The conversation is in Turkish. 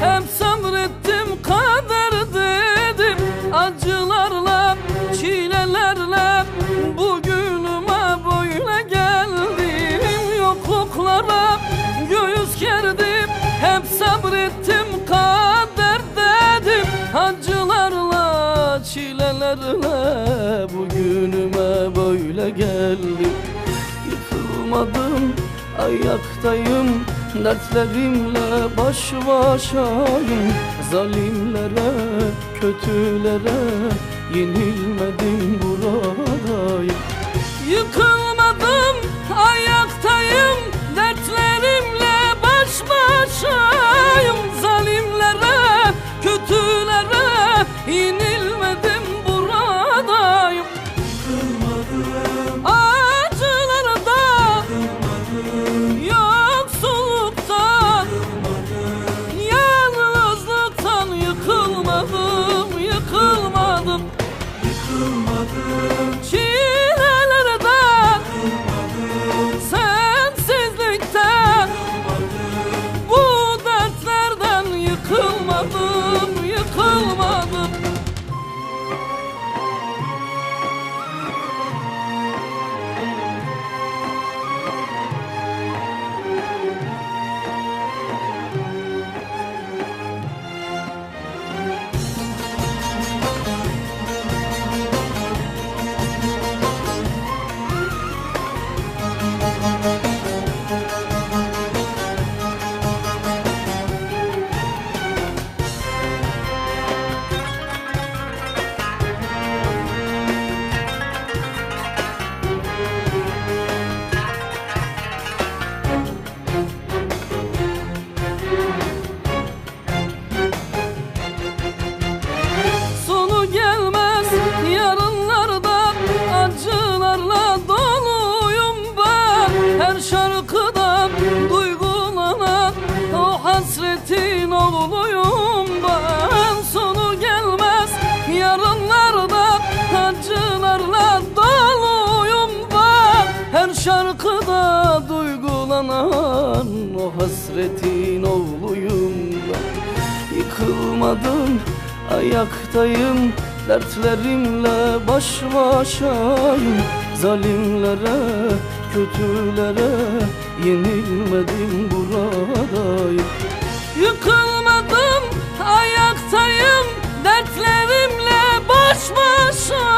Hep sabrettim kader dedim. Acılarla, çilelerle Bugünüme böyle geldim. Yokluklara göğüs gerdim. Hep sabrettim kader dedim. Acılarla, çilelerle Bugünüme böyle geldim. Yıkılmadım, ayaktayım dertlerimle baş başayım Zalimlere, kötülere yenilmedim true. Şarkıda duygulanan o hasretin oğluyum ben. Yıkılmadım ayaktayım Dertlerimle baş başayım. Zalimlere, kötülere yenilmedim buradayım. Yıkılmadım ayaktayım Dertlerimle baş başayım